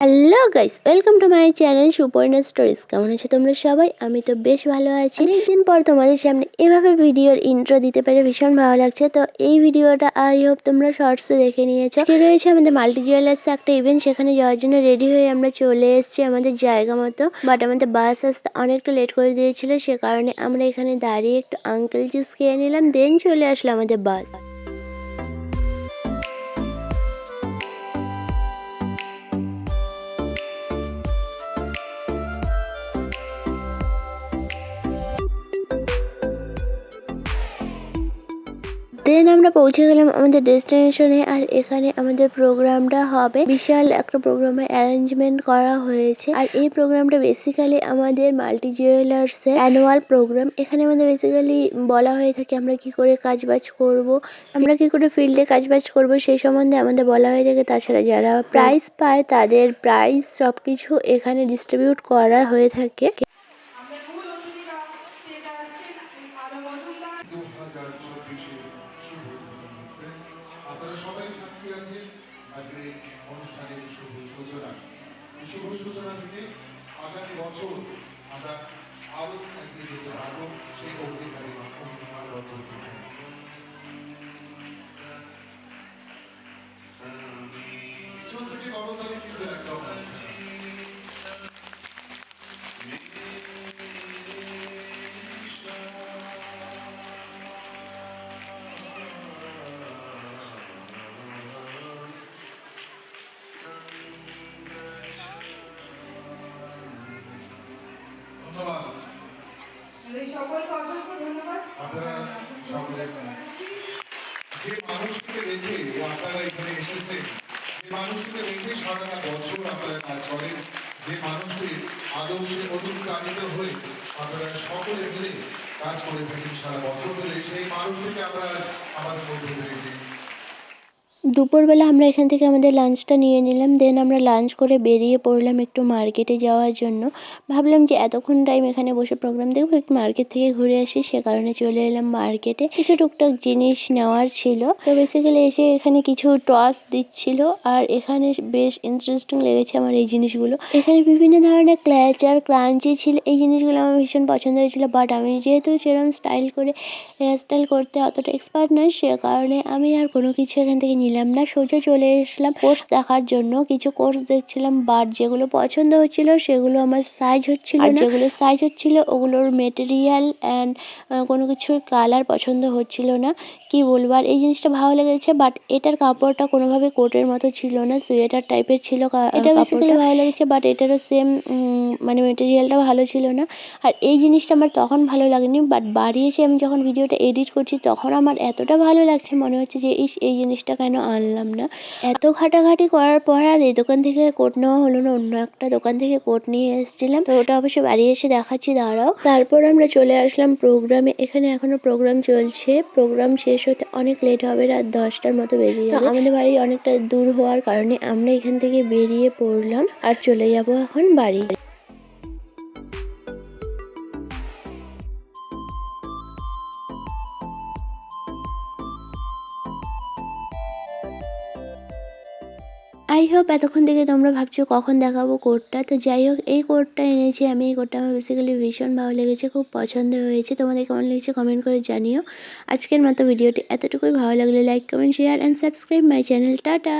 Hello guys welcome to my channel Suparna stories কেমন আছো তোমরা সবাই? আমি তো বেশ ভালো আছি। অনেকদিন পর তোমাদের সামনে এভাবে ভিডিওর ইন্ট্রো দিতে পেরে ভীষণ ভালো লাগছে। তো এই ভিডিওটা আই হোপ তোমরা শর্টসে দেখে নিয়েছো। আজকে রয়েছে আমাদের মাল্টি জুয়েলার্সে একটা ইভেন্ট সেখানে যাওয়ার জন্য রেডি হয়ে আমরা চলে এসেছি আমাদের জায়গা মতো। বাট আমাদের বাস আসতে অনেকটা লেট করে দিয়েছিল। সে কারণে আমরা এখানে দাঁড়িয়ে একটু আঙ্কেল জুস খেয়ে নিলাম। দেন চলে আসলো আমাদের বাস দেন আমরা পৌঁছে গেলাম আমাদের ডেস্টিনেশনে আর এখানে আমাদের প্রোগ্রামটা হবে। বিশাল একটা প্রোগ্রামের অ্যারেঞ্জমেন্ট করা হয়েছে। আর এই প্রোগ্রামটা বেসিক্যালি আমাদের মাল্টি জুয়েলার্স এর অ্যানুয়াল প্রোগ্রাম এখানে আমাদের বেসিক্যালি বলা হয়ে থাকে আমরা কি করে কাজবাজ করব আমরা কি করে ফিল্ডে কাজবাজ করব সেই সম্বন্ধে আমাদের বলা হয়ে থাকে। তাছাড়া যারা প্রাইজ পায় তাদের প্রাইজ সবকিছু এখানে ডিস্ট্রিবিউট করা হয়ে থাকে। দু হাজার চব্বিশে শুভ হচ্ছে আপনারা সবাই সাক্ষী আছেন। আজকে অনুষ্ঠানের শুভ সূচনা। শুভ সূচনা থেকে আগামী বছর আমরা আরও এগিয়ে যেতে পারব, সেই হয়েছে পিছন থেকে গণতান্ত্রিক কিন্তু একদম ধন্যবাদ। সকলকে অসংখ্য ধন্যবাদ। আপনারা সকলে যে মানুষটিকে দেখে আপনারা এখানে এসেছেন যে মানুষটিকে দেখে সারাটা বছর আপনারা কাজ করেন যে মানুষটির আদর্শে অনুপ্রাণিত হয়ে আপনারা সকলে মিলে কাজ করে থাকেন সারা বছর ধরে সেই মানুষটিকে আমরা আমাদের মধ্যে পেয়েছি দুপুরবেলা আমরা এখান থেকে আমাদের লাঞ্চটা নিয়ে নিলাম দেন আমরা লাঞ্চ করে বেরিয়ে পড়লাম একটু মার্কেটে যাওয়ার জন্য। ভাবলাম যে এতক্ষণ টাইম এখানে বসে প্রোগ্রাম দেখব, একটু মার্কেট থেকে ঘুরে আসি, সে কারণে চলে এলাম মার্কেটে কিছু টুকটাক জিনিস নেওয়ার ছিল। তো বেসিক্যালি এসে এখানে কিছু টস দিচ্ছিল, আর এখানে বেশ ইন্টারেস্টিং লেগেছে আমার এই জিনিসগুলো। এখানে বিভিন্ন ধরনের ক্ল্যাচার ক্রাঞ্চি ছিল, এই জিনিসগুলো আমার ভীষণ পছন্দ হয়েছিল বাট আমি যেহেতু সেরকম স্টাইল করে হেয়ার স্টাইল করতে অতটা এক্সপার্ট নয় সে কারণে আমি আর কোনো কিছু এখান থেকে নিলাম না সোজা চলে এসলাম কোর্স দেখার জন্য কিছু কোর্স দেখছিলাম বাট যেগুলো পছন্দ হচ্ছিল সেগুলো আমার সাইজ হচ্ছিল না। যেগুলো সাইজ হচ্ছিল ওগুলোর মেটেরিয়াল অ্যান্ড কোনো কিছুর কালার পছন্দ হচ্ছিল না। কি বলব? আর এই জিনিসটা ভালো লেগেছে বাট এটার কাপড়টা কোনোভাবে কোটের মতো ছিল না সোয়েটার টাইপের ছিল এটা বেসিক্যালি ভালো লেগেছে বাট এটারও সেম মানে মেটেরিয়ালটা ভালো ছিল না। আর এই জিনিসটা আমার তখন ভালো লাগেনি বাট বাড়ি এসে আমি যখন ভিডিওটা এডিট করছি তখন আমার এতটা ভালো লাগছে মনে হচ্ছে যে ইস এই জিনিসটা কেন আনলাম না। এত ঘাটাঘাটি করার পর আর এই দোকান থেকে কোট নেওয়া হলো না অন্য একটা দোকান থেকে কোট নিয়ে এসেছিলাম। তো ওটা অবশ্যই বাড়ি এসে দেখাচ্ছি দাঁড়াও। তারপর আমরা চলে আসলাম প্রোগ্রামে। এখানে এখনও প্রোগ্রাম চলছে। প্রোগ্রাম শেষ হতে অনেক লেট হবে রাত দশটার মতো বেজে যাবে। আমাদের বাড়ি অনেকটা দূর হওয়ার কারণে আমরা এখান থেকে বেরিয়ে পড়লাম আর চলে যাব এখন বাড়ি। আই হোপ এতক্ষণ থেকে তোমরা ভাবছ কখন দেখাবো কোডটা। তো যাই হোক, এই কোডটা এনেছি আমি। এই কোডটা আমার বেসিক্যালি ভীষণ ভালো লেগেছে, খুব পছন্দ হয়েছে। তোমাদের কেমন লেগেছে কমেন্ট করে জানিও। আজকের মতো ভিডিওটি এতটুকুই। ভালো লাগলে like comment share and subscribe my channel tata!